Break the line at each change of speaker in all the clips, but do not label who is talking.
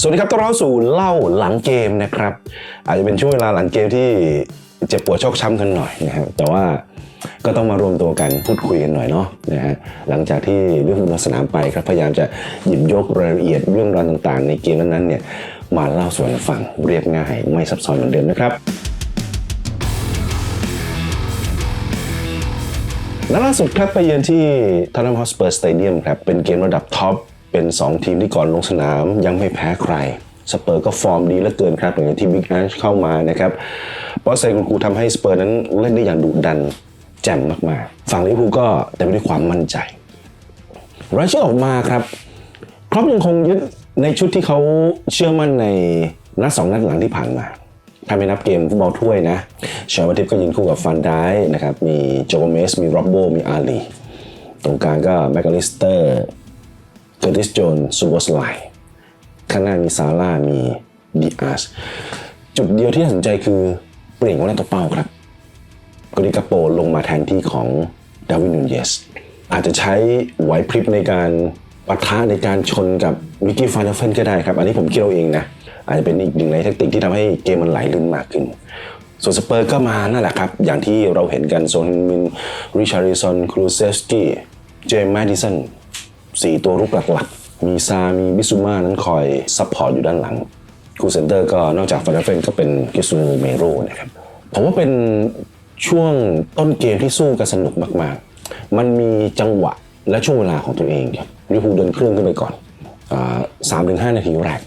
สวัสดีครับต้อนรับสู่เล่าหลังเกมนะครับ อาจจะเป็นช่วงเวลาหลังเกมที่เจ็บปวดชอกช้ำกันหน่อยนะครับแต่ว่าก็ต้องมารวมตัวกันพูดคุยกันหน่อยเนาะนะฮะหลังจากที่เรื่องลสนามไปครับพยายามจะหยิบยกรายละเอียดเรื่องราวต่างๆ ในเกมนั้นๆเนี่ยมาเล่าสู่กันฟังเรียบง่ายไม่ซับซ้อนเหมือนเดิมนะครับและล่าสุดครับไปเยือนที่ท o น n มฮอสเปอร์สเตเดียมครับเป็นเกมระดับท็อป เป็น 2 ทีมที่ก่อนลงสนามยังไม่แพ้ใครสเปอร์ก็ฟอร์มดีเหลือเกินครับหลังจากที่บิ๊กแอชเข้ามานะครับบอสเซกุนกูทำให้สเปอร์นั้นเล่นได้อย่างดุดันแจ่มมากๆ ฝั่งลิเวอร์พูลก็เต็มไปด้วยความมั่นใจรายชื่อออกมาครับครอปยังคงยึดในชุดที่เขาเชื่อมั่นในนัดสองนัดหลังที่ผ่านมาถ้าไม่นับเกมฟุตบอลถ้วยนะชาวทิพย์ก็ยิงคู่กับฟันได้นะครับ มีโจโกเมส มีร็อบโบ มีอาลี ตรงกลางก็แมคคาลิสเตอร์ เกอร์ติสโจนซูโบสไลข้างหน้ามีซาร่ามีดิอาสจุดเดียวที่น่าสนใจคือเปลี่ยนของหน้าตัวเป้าครับกริกาโปลงมาแทนที่ของดาวินนูนเยสอาจจะใช้ไหวพริบในการปะทะในการชนกับมิกกี้ฟานเฟนก็ได้ครับ อันนี้ผมคิดเอาเองนะ อาจจะเป็นอีกหนึ่งในแทคติกที่ทำให้เกมมันไหลลื่นมากขึ้น ส่วนสเปอร์ก็มานั่นแหละครับ อย่างที่เราเห็นกันโซนมินริชาริสันครูเซสกี้เจมส์แมดิสัน สี่ตัวรุกหลักๆ มีซา มีบิซูมานั้นคอยซัพพอร์ตอยู่ด้านหลัง คูเซนเตอร์ก็นอกจากฟานเฟนก็เป็นกิซูเมโรนะครับ ผมว่าเป็นช่วงต้นเกมที่สู้กันสนุกมากๆ มันมีจังหวะและช่วงเวลาของตัวเองครับลิเวอร์พูลเดินเครื่องขึ้นไปก่อนสามถึงห้านาทีแรก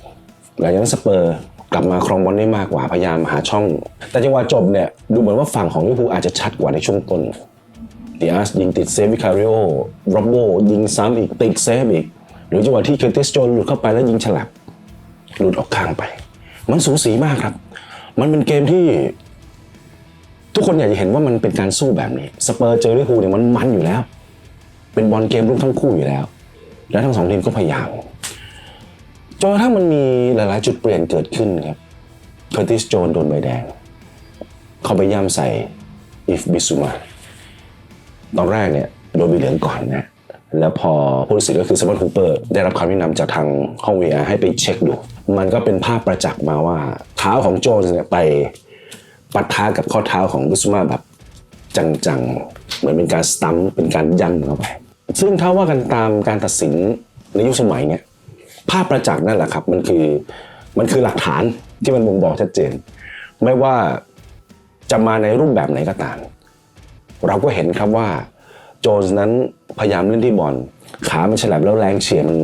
หลังจากนั้นสเปอร์กลับมาครองบอลได้มากกว่าพยายามหาช่อง แต่จังหวะจบเนี่ยดูเหมือนว่าฝั่งของลิเวอร์พูลอาจจะชัดกว่าในช่วงต้น ดิอาสยิงติดเซฟวิคาริโอโรบโบยิงซ้ำอีกติดเซฟอีก หรือจังหวะที่เคติสโจนหลุดเข้าไปแล้วยิงฉลับ หลุดออกข้างไป มันสูสีมากครับ มันเป็นเกมที่ ทุกคนอยากจะเห็นว่ามันเป็นการสู้แบบนี้ สเปอร์เจอลิฟูเนี่ยมันมันอยู่แล้ว เป็นบอลเกมรุกทั้งคู่อยู่แล้ว และทั้งสองทีมก็พยายามจนกระทั่งมันมีหลาย ๆ จุดเปลี่ยนเกิดขึ้นครับเคอร์ติสโจนโดนใบแดง เขาไปย่ำใส่อิฟบิสุมา ตอนแรกเนี่ยโดนใบเหลืองก่อนนะแล้วพอผู้ตัดสินก็คือสมอร์ฮูเปอร์ ได้รับคำแนะนำจากทางห้อง VR ให้ไปเช็คดู มันก็เป็นภาพประจักษ์มาว่า เท้าของโจนเนี่ยไปปะทะกับข้อเท้าของบิสุมาแบบจังๆ เหมือนเป็นการสตัมเป็นการยันเข้าไป ซึ่งถ้าว่ากันตามการตัดสินในยุคสมัยเนี่ยภาพประจักษ์นั่นแหละครับ มันคือมันคือหลักฐานที่มันบ่งบอกชัดเจน ไม่ว่าจะมาในรูปแบบไหนก็ตาม เราก็เห็นครับว่าโจนส์นั้นพยายามเล่นที่บอลขามันฉลับแล้วแรงเฉียดมัน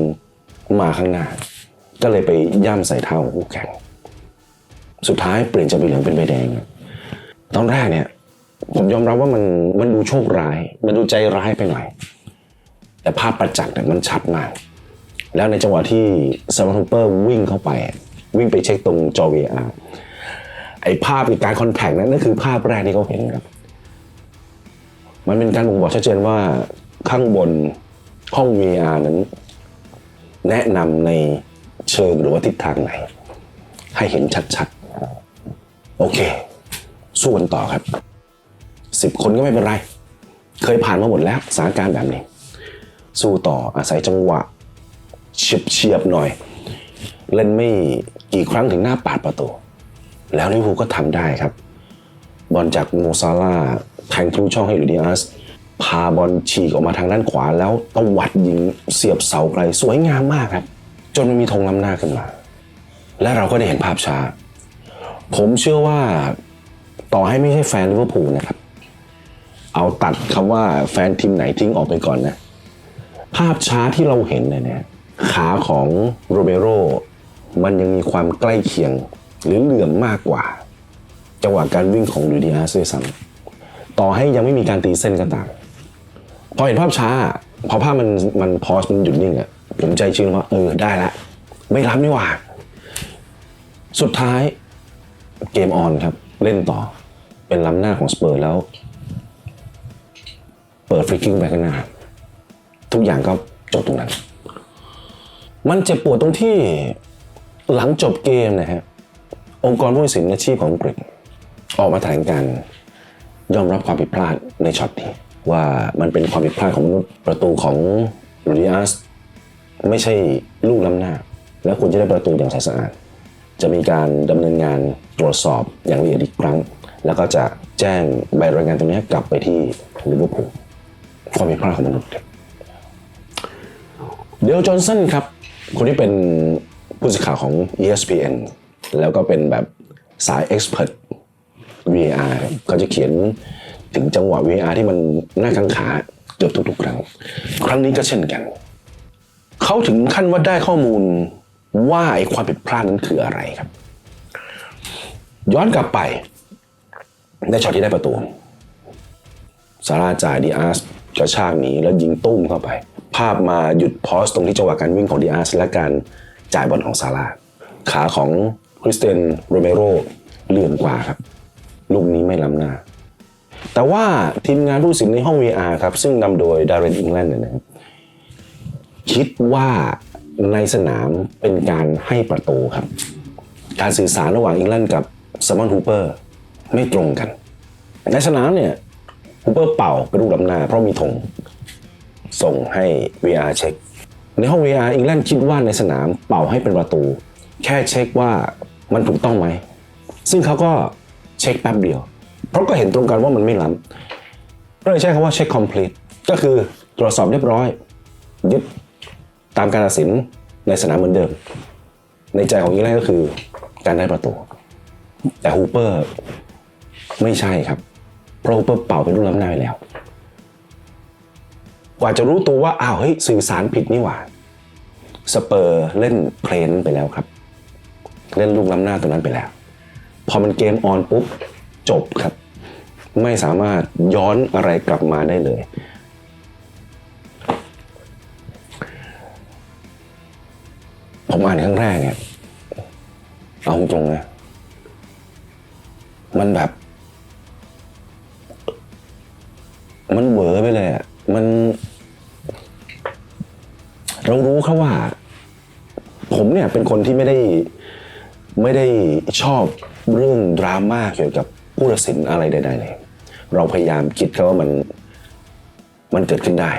มาข้างหน้า ก็เลยไปย่ำใส่เท้าของคู่แข่ง สุดท้ายเปลี่ยนจากใบเหลืองเป็นใบแดง ตอนแรกเนี่ยผมยอมรับว่ามันมันดูโชคร้าย มันดูใจร้ายไปหน่อย แต่ภาพประจักษ์เนี่ยมันชัดมาก แล้วในจังหวะที่ซามอนฮูเปอร์วิ่งเข้าไป วิ่งไปเช็คตรงจอ VR ไอ้ภาพในการคอนแทคนั้นนั่นคือภาพแรกที่เขาเห็นครับ มันเป็นการบ่งบอกชัดเจนว่าข้างบนห้อง VR นั้น แนะนำในเชิงหรือว่าทิศทางไหน ให้เห็นชัดๆ โอเค สู้กันต่อครับสิบคนก็ไม่เป็นไร เคยผ่านมาหมดแล้วสถานการณ์แบบนี้ สู้ต่ออาศัยจังหวะเฉียบเฉียบๆหน่อย เล่นไม่กี่ครั้งถึงหน้าปาดประตู แล้วลิเวอร์พูลก็ทำได้ครับ บอลจากโมซาร่า แทงทะลุช่องให้ลูดิอาสพาบอลฉีกออกมาทางด้านขวาแล้วตวัดยิงเสียบเสาไกลสวยงามมากครับ จนมันมีธงล้ำหน้าขึ้นมา และเราก็ได้เห็นภาพช้า ผมเชื่อว่าต่อให้ไม่ใช่แฟนลิเวอร์พูลนะครับ เอาตัดคำว่าแฟนทีมไหนทิ้งออกไปก่อนนะ ภาพช้าที่เราเห็นเนี่ยนะขาของโรเบโรมันยังมีความใกล้เคียงหรือเหลื่อมมากกว่า จังหวะการวิ่งของลูดิอาสด้วยซ้ำ ต่อให้ยังไม่มีการตีเส้นก็ตามพอเห็นภาพช้า พอภาพมันมันพอสมันหยุดนิ่งอะผมใจชื้นว่าเออได้ละ ไม่รับนี่หว่า สุดท้ายเกมออนครับ เล่นต่อเป็นล้ำหน้าของสเปอร์แล้ว เปิดฟรีคิงไปข้างหน้า ทุกอย่างก็จบตรงนั้น มันเจ็บปวดตรงที่หลังจบเกมนะฮะองค์กรผู้ตัดสินอาชีพของอังกฤษออกมาแถลงการ ยอมรับความผิดพลาดในช็อตนี้ ว่ามันเป็นความผิดพลาดของมนุษย์ประตูของลูดิอาสไม่ใช่ลูกล้ำหน้า และคุณจะได้ประตูอย่างใสสะอาดจะมีการดำเนินงานตรวจสอบอย่างละเอียดอีกครั้ง แล้วก็จะแจ้งใบรายงานตรงนี้กลับไปที่ลิเวอร์พูลความผิดพลาดของมนุษย์เดลจอห์นสันครับ คนที่เป็นผู้สื่อข่าวของ ESPN แล้วก็เป็นแบบสายเอ็กซ์เพรส VAR ครับเขาจะเขียนถึงจังหวะ VAR ที่มันน่ากังขาเกือบทุกๆ ครั้ง ครั้งนี้ก็เช่นกัน เขาถึงขั้นว่าได้ข้อมูลว่าไอ้ความผิดพลาดนั้นคืออะไรครับ ย้อนกลับไปในช็อตที่ได้ประตูซาร่าจ่ายดีอาร์สกระชากหนีแล้วยิงตุ้มเข้าไป ภาพมาหยุดพอสตรงที่จังหวะการวิ่งของดีอาร์สและการจ่ายบอลของซาร่าขาของคริสเตนโรเมโรเลื่อนกว่าครับ ลูกนี้ไม่ล้ำหน้า แต่ว่าทีมงานผู้สินในห้อง VR ครับ ซึ่งนำโดยดาร์เรนอิงแลนด์เนี่ยนะครับคิดว่าในสนามเป็นการให้ประตูครับ การสื่อสารระหว่างอิงแลนด์กับซมอนฮูเปอร์ไม่ตรงกัน ในสนามเนี่ยฮูเปอร์เป่าเป็นลูกล้ำหน้า เพราะมีธงส่งให้ VR เช็ค ในห้อง VR อิงแลนด์คิดว่าในสนามเป่าให้เป็นประตู แค่เช็คว่ามันถูกต้องไหม ซึ่งเขาก็ เช็คแป๊บเดียว เพราะก็เห็นตรงกันว่ามันไม่ล้ำก็เลยใช้คำว่าเช็ค complete ก็คือตรวจสอบเรียบร้อยยึดตามการตัดสินในสนามเหมือนเดิม ในใจของอิงแลนด์ก็คือการได้ประตู แต่ฮูเปอร์ไม่ใช่ครับ เพราะฮูเปอร์เป่าเป็นลูกล้ำหน้าไปแล้ว กว่าจะรู้ตัวว่าอ้าวเฮ้ยสื่อสารผิดนี่หว่าสเปอร์เล่นเพลนไปแล้วครับ เล่นลูกล้ำหน้าตัวนั้นไปแล้ว พอมันเกมออนปุ๊บจบครับ ไม่สามารถย้อนอะไรกลับมาได้เลย ผมอ่านครั้งแรกเนี่ยเอาตรงนะมันแบบ มันเหวอไปเลยอะมันเรารู้ครับว่า ผมเนี่ยเป็นคนที่ไม่ได้ไม่ได้ชอบ เรื่องดราม่าเกี่ยวกับผู้ตัดสินอะไรใดๆเลย เราพยายามคิดครับว่ามันมันเกิดขึ้นได้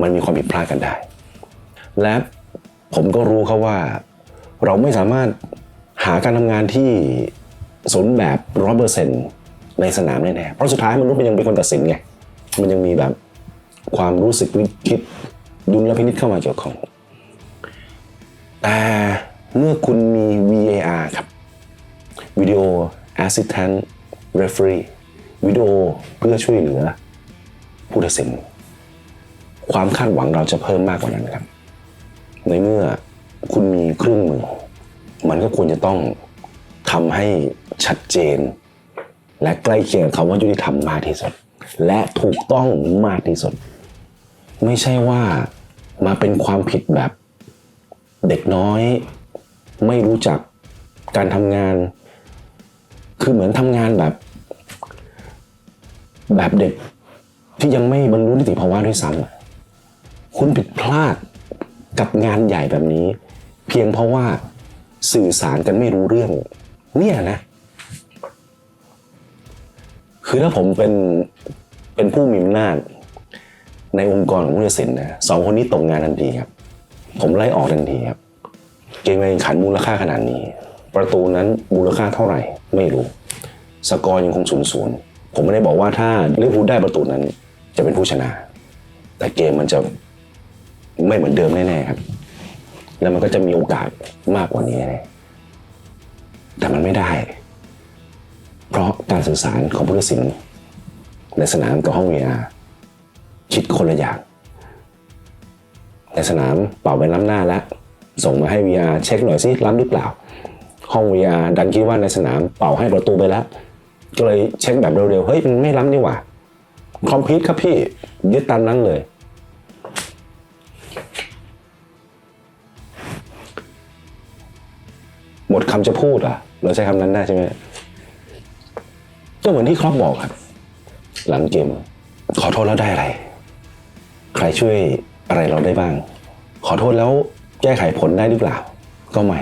มันมีความผิดพลาดกันได้ และผมก็รู้ครับว่า เราไม่สามารถหาการทำงานที่สมแบบร้อเปอร์เซ็นในสนามแน่ๆเพราะสุดท้ายมันุษย์มันยังเป็นคนตัดสินไง มันยังมีแบบความรู้สึกนึกคิดดุลพินิจเข้ามาเกี่ยวข้อง แต่เมื่อคุณมี VAR ครับ Video Assistant Referee วิดีโอเพื่อช่วยเหลือผู้ตัดสิน ความคาดหวังเราจะเพิ่มมากกว่านั้นครับ ในเมื่อคุณมีเครื่องมือ มันก็ควรจะต้องทำให้ชัดเจน และใกล้เคียงคำว่ายุติธรรมมากที่สุด และถูกต้องมากที่สุด ไม่ใช่ว่ามาเป็นความผิดแบบ เด็กน้อย ไม่รู้จักการทำงาน คือเหมือนทำงานแบบ แบบเด็กที่ยังไม่บรรลุนิติภาวะด้วยซ้ำคุณผิดพลาดกับงานใหญ่แบบนี้ เพียงเพราะว่าสื่อสารกันไม่รู้เรื่อง เนี่ยนะ คือถ้าผมเป็นเป็นผู้มีอำนาจในองค์กรของผู้ตัดสินนะสองคนนี้ตกงานทันทีครับ ผมไล่ออกทันทีครับ เกมการแข่งขันมูลค่าขนาดนี้ ประตูนั้นมูลค่าเท่าไหร่ไม่รู้ สกอร์ยังคงศูนย์ศูนย์ผมไม่ได้บอกว่าถ้าลิเวอร์พูลได้ประตูนั้น จะเป็นผู้ชนะ แต่เกมมันจะไม่เหมือนเดิมแน่ๆครับ แล้วมันก็จะมีโอกาสมากกว่านี้แน่แต่มันไม่ได้ เพราะการสื่อสารของผู้ตัดสินในสนามกับห้อง VR คิดคนละอย่าง ในสนามเป่าไปล้ำหน้าแล้ว ส่งมาให้ VR เช็คหน่อยสิล้ำหรือเปล่า ห้อง VR ดันคิดว่าในสนามเป่าให้ประตูไปแล้ว ก็เลยเช็คแบบเร็วๆ เฮ้ยมันไม่ล้ำนี่หว่า คอมพิวต์ครับพี่ ยึดตามนั้นเลย หมดคำจะพูดอะ เราใช้คำนั้นได้ใช่ไหมก็เหมือนที่ครอปบอกครับ หลังเกม ขอโทษแล้วได้อะไร ใครช่วยอะไรเราได้บ้าง ขอโทษแล้วแก้ไขผลได้หรือเปล่า ก็ไม่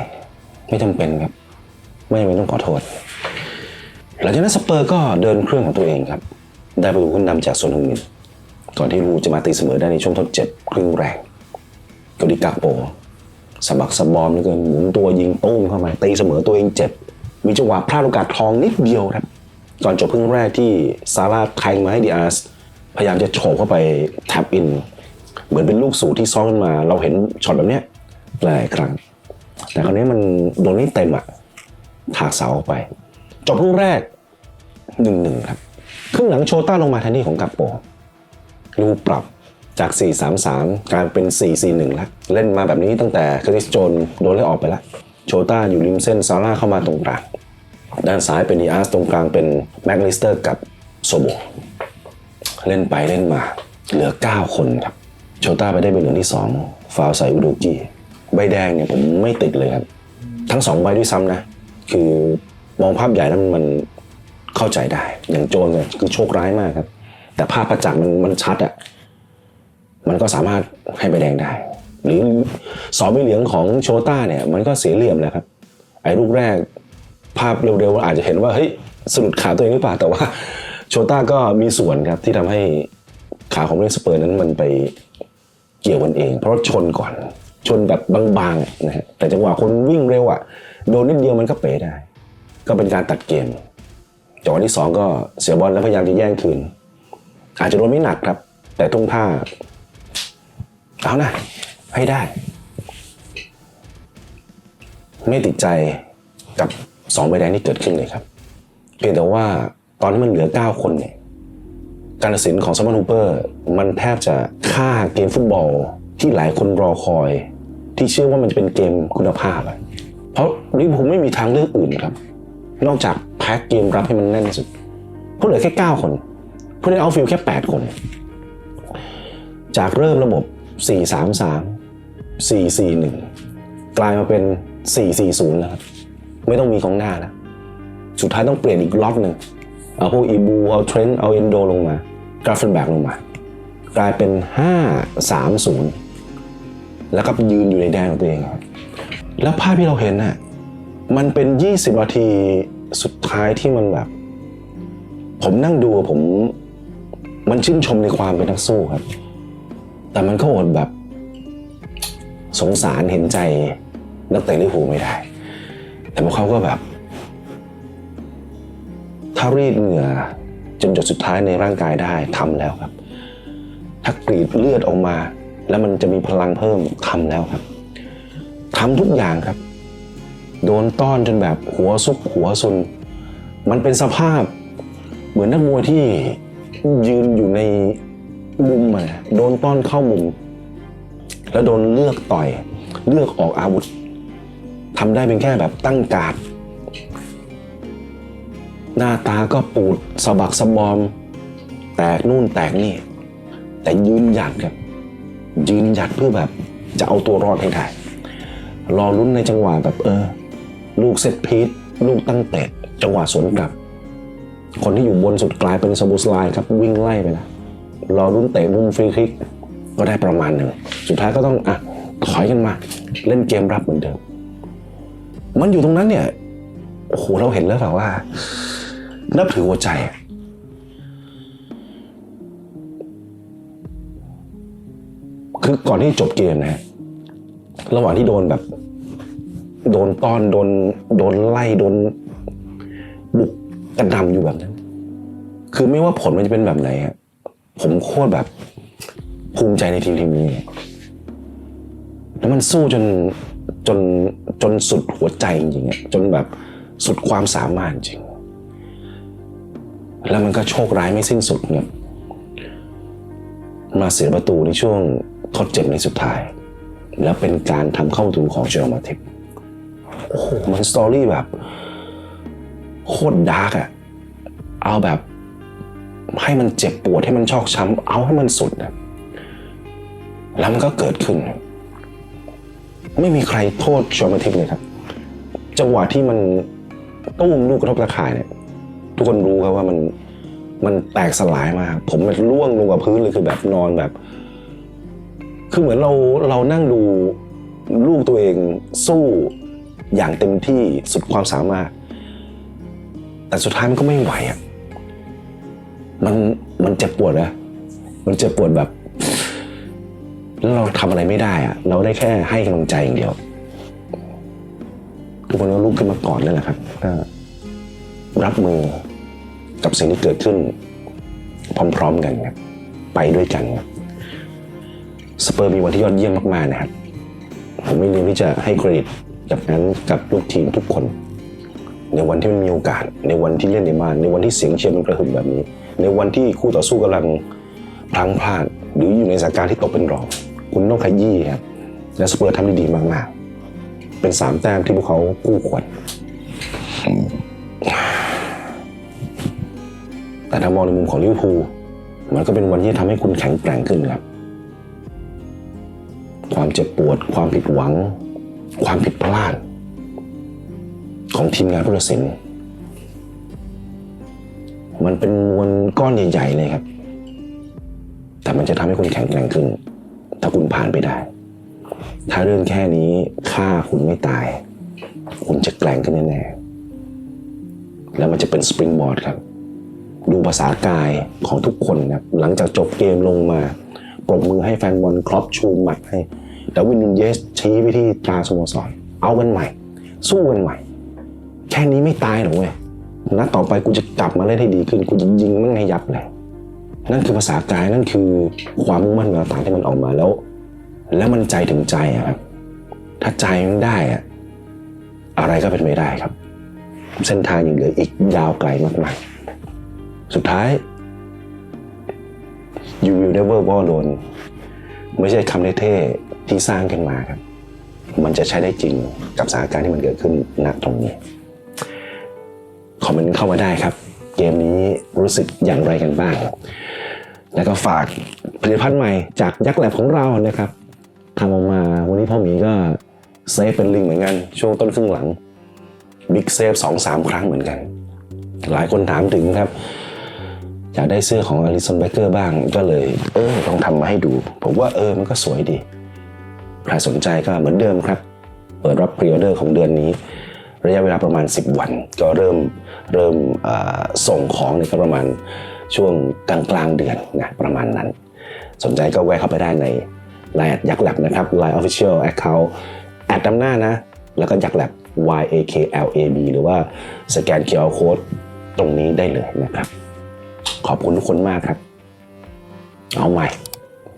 ไม่จำเป็นครับ ไม่จำเป็นต้องขอโทษ หลังจากนั้นสเปอร์ก็เดินเครื่องของตัวเองครับ ได้ประตูขึ้นนำจากโซนฮึงมินก่อนที่รูจะมาตีเสมอได้ในช่วงทดเจ็บครึ่งแรกกอดิกาโปสะบักสะบอมเหลือเกินหมุนตัวยิงตุ้มเข้ามาตีเสมอตัวเองเจ็บ มีจังหวะพลาดโอกาสทองนิดเดียวครับก่อนจบครึ่งแรกที่ซาร่าแทงมาให้ดิอาสพยายามจะโฉบเข้าไปแท็บอิน เหมือนเป็นลูกสูตรที่ซ้อนขึ้นมา เราเห็นช็อตแบบเนี้ยหลายครั้ง แต่คราวนี้มันโดนไม่เต็มอะถากเสาออกไป จบครึ่งแรกหนึ่งหนึ่งครับครึ่งหลังโชต้าลงมาแทนที่ของกัปโปรูปรับจาก 4-3-3 กลายเป็น 4-4-1 แล้ว เล่นมาแบบนี้ตั้งแต่คริสโจนโดนไล่ออกไปแล้ว โชต้าอยู่ริมเส้นซาร่าเข้ามาตรงกลาง ด้านซ้ายเป็นดีอาร์สตรงกลางเป็นแม็กลิสเตอร์กับโซโบ เล่นไปเล่นมา เหลือ 9 คนครับ โชต้าไปได้ใบเหลืองที่ 2 ฟาวล์ใส่อุโดกิใบแดงเนี่ยผมไม่ติดเลยครับ ทั้งสองใบด้วยซ้ำนะ คือ มองภาพใหญ่แล้วมันเข้าใจได้ อย่างโจนเนี่ยคือโชคร้ายมากครับ แต่ภาพประจักษ์มันมันชัดอะมันก็สามารถให้ใบแดงได้ หรือสองใบเหลืองของโชต้าเนี่ยมันก็เสียเหลี่ยมแหละครับ ไอ้ลูกแรกภาพเร็วๆอาจจะเห็นว่าเฮ้ยสะดุดขาตัวเองหรือเปล่าแต่ว่าโชต้าก็มีส่วนครับที่ทำให้ขาของเรนสเปอร์นั้นมันไปเกี่ยวกันเอง เพราะชนก่อนชนแบบบางๆนะฮะแต่จังหวะคนวิ่งเร็วอะโดนนิดเดียวมันก็เป๋ได้ ก็เป็นการตัดเกมจังหวะที่สองก็เสียบอลแล้วพยายามจะแย่งคืน อาจจะโดนไม่หนักครับ แต่ทุ่งท่าเอานะให้ได้ ไม่ติดใจกับสองใบแดงที่เกิดขึ้นเลยครับ เพียงแต่ว่าตอนที่มันเหลือ 9 คนเนี่ยการตัดสินของซัมมอนฮูเปอร์มันแทบจะฆ่าเกมฟุตบอลที่หลายคนรอคอย ที่เชื่อว่ามันจะเป็นเกมคุณภาพอะเพราะลิเวอร์พูลไม่มีทางเลือกอื่นครับ นอกจากแพ็กเกมรับให้มันแน่นสุดเพราเหลือแค่9คนผู้เล่นเอาท์ฟิลแค่ 8 คน จากเริ่มระบบ 4-3-3 4-4-1 กลายมาเป็น 4-4-0 แล้วครับไม่ต้องมีของหน้าแล้วสุดท้ายต้องเปลี่ยนอีกล็อกหนึ่งเอาพวกอีบูเอาเทรนต์เอาเอนโดลงมากราฟเฟนแบกลงมา กลายเป็น 5-3-0 แล้วก็ยืนอยู่ในแดนของตัวเองครับแล้วภาพที่เราเห็นน่ะ มันเป็น 20นาทีสุดท้ายที่มันแบบ ผมนั่งดูผม มันชื่นชมในความเป็นนักสู้ครับ แต่มันก็อดแบบ สงสารเห็นใจนักเตะลิเวอร์พูลไม่ได้ แต่พวกเขาก็แบบ ถ้ารีดเหงื่อจนหยดสุดท้ายในร่างกายได้ทำแล้วครับ ถ้ากรีดเลือดออกมา แล้วมันจะมีพลังเพิ่มทำแล้วครับทำทุกอย่างครับ โดนต้อนจนแบบหัวซุกหัวซุน มันเป็นสภาพเหมือนนักมวยที่ยืนอยู่ในมุมอะโดนต้อนเข้ามุม แล้วโดนเลือกต่อย เลือกออกอาวุธทำได้เป็นแค่แบบตั้งการ์ดหน้าตาก็ปูดสะบักสะบอม แตกนู่นแตกนี่ แต่ยืนหยัดครับ ยืนหยัดเพื่อแบบจะเอาตัวรอดให้ได้รอลุ้นในจังหวะแบบเออ ลูกเซตพีทลูกตั้งเตะจังหวะสวนกลับ คนที่อยู่บนสุดกลายเป็นสบูสไลน์ครับวิ่งไล่ไปแล้วรอลุ้นเตะมุมฟรีคลิกก็ได้ประมาณหนึ่ง สุดท้ายก็ต้องอะถอยกันมา เล่นเกมรับเหมือนเดิม มันอยู่ตรงนั้นเนี่ยโอ้โหเราเห็นแล้วแบบว่า นับถือหัวใจ คือก่อนที่จบเกมนะฮะระหว่างที่โดนแบบ โดนต้อนโดนโดนไล่โดนบุกกระหนำอยู่แบบนั้น คือไม่ว่าผลมันจะเป็นแบบไหนอะผมโคตรแบบภูมิใจในทีมทีมนี้แล้วมันสู้จนจนจนสุดหัวใจจริงๆจนแบบสุดความสามารถจริง แล้วมันก็โชคร้ายไม่สิ้นสุดเนี่ยมาเสียประตูในช่วงทดเจ็บในสุดท้าย แล้วเป็นการทำเข้าประตูของเชอร์มาทิป โอ้โหมันสตอรี่แบบโคตรดาร์กอะเอาแบบ ให้มันเจ็บปวดให้มันชอกช้ำเอาให้มันสุดอะแล้วมันก็เกิดขึ้น ไม่มีใครโทษชอมาทิปเลยครับ จังหวะที่มันตุ้มลูกกระทบตะข่ายเนี่ย ทุกคนรู้ครับว่ามันมันแตกสลายมาก ผมมันร่วงลงกับพื้นเลยคือแบบนอนแบบ คือเหมือนเราเรานั่งดูลูกตัวเองสู้ อย่างเต็มที่สุดความสามารถ แต่สุดท้ายมันก็ไม่ไหวอะมันมันเจ็บปวดนะมันเจ็บปวดแบบแล้วเราทำอะไรไม่ได้อะเราได้แค่ให้กำลังใจอย่างเดียวทุกคนก็ลุกขึ้นมาก่อนนั่นแหละครับก็รับมือกับสิ่งที่เกิดขึ้น พร้อมๆกันครับไปด้วยกันครับสเปอร์มีวันที่ยอดเยี่ยมมากๆนะครับ ผมไม่ลืมที่จะให้เครดิต กับนั้นกับลูกทีมทุกคน ในวันที่มันมีโอกาส ในวันที่เล่นในบ้าน ในวันที่เสียงเชียร์มันกระหึ่มแบบนี้ ในวันที่คู่ต่อสู้กำลังพลังพลาด หรืออยู่ในสถานการณ์ที่ตกเป็นรอง คุณต้องขยี้ครับและสเปอร์ทำได้ดีมากๆ เป็นสามแต้มที่พวกเขากู้ควรแต่ถ้ามองในมุมของลิเวอร์พูลมันก็เป็นวันที่ทำให้คุณแข็งแกร่งขึ้นครับ ความเจ็บปวด ความผิดหวัง ความผิดพลาด ของทีมงานผู้ตัดสิน มันเป็นมวลก้อนใหญ่ๆเลยครับ แต่มันจะทำให้คุณแข็งแกร่งขึ้น ถ้าคุณผ่านไปได้ ถ้าเรื่องแค่นี้ฆ่าคุณไม่ตาย คุณจะแกร่งขึ้นแน่ๆแล้วมันจะเป็นสปริงบอร์ดครับ ดูภาษากายของทุกคนนะครับหลังจากจบเกมลงมาปรบมือให้แฟนบอลครอปชูหมัดให้ แต่วินนูนเยสชี้ไปที่ตราสโมสร เอากันใหม่ สู้กันใหม่ แค่นี้ไม่ตายหรอกเว้ยนัดต่อไปกูจะกลับมาเล่นให้ดีขึ้น กูจะยิงมันให้ยับเลย นั่นคือภาษากาย นั่นคือความมุ่งมั่นแววตาที่มันออกมาแล้ว แล้วมันใจถึงใจอะครับ ถ้าใจมันได้อะอะไรก็เป็นไปได้ครับ เส้นทางยังเหลืออีกยาวไกลมากๆ สุดท้าย you will never walk alone ไม่ใช่คำเท่ ที่สร้างขึ้นมาครับ มันจะใช้ได้จริงกับสถานการณ์ที่มันเกิดขึ้นณตรงนี้คอมเมนต์เข้ามาได้ครับ เกมนี้รู้สึกอย่างไรกันบ้าง แล้วก็ฝากผลิตภัณฑ์ใหม่จากยักษ์แลบของเรานะครับทำออกมาวันนี้พ่อหมีก็เซฟเป็นลิงเหมือนกัน ช่วงต้นครึ่งหลังบิ๊กเซฟสองสามครั้งเหมือนกัน หลายคนถามถึงครับ อยากได้เสื้อของอลิสันเบเกอร์บ้างก็เลย เออลองทำมาให้ดู ผมว่าเออมันก็สวยดี ครสนใจก็เหมือนเดิมครับ เปิดรับพรีออเดอร์ของเดือนนี้ ระยะเวลาประมาณ 10 วัน ก็เริ่มเริ่มส่งของเนี่ยก็ประมาณช่วงกลางกลางเดือนนะประมาณนั้น สนใจก็แวะเข้าไปได้ใน Line ยักษ์แลบนะครับ Line Official Account แอดนำหน้านะ แล้วก็ยักษ์แลบ Y A K L A B หรือว่าสแกน QR Code ตรงนี้ได้เลยนะครับ ขอบคุณทุกคนมากครับ เอาใหม่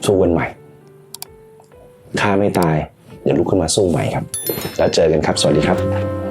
สู้กันใหม่ ฆ่าไม่ตาย เดี๋ยวลุกขึ้นมาสู้ใหม่ครับ แล้วเจอกันครับ สวัสดีครับ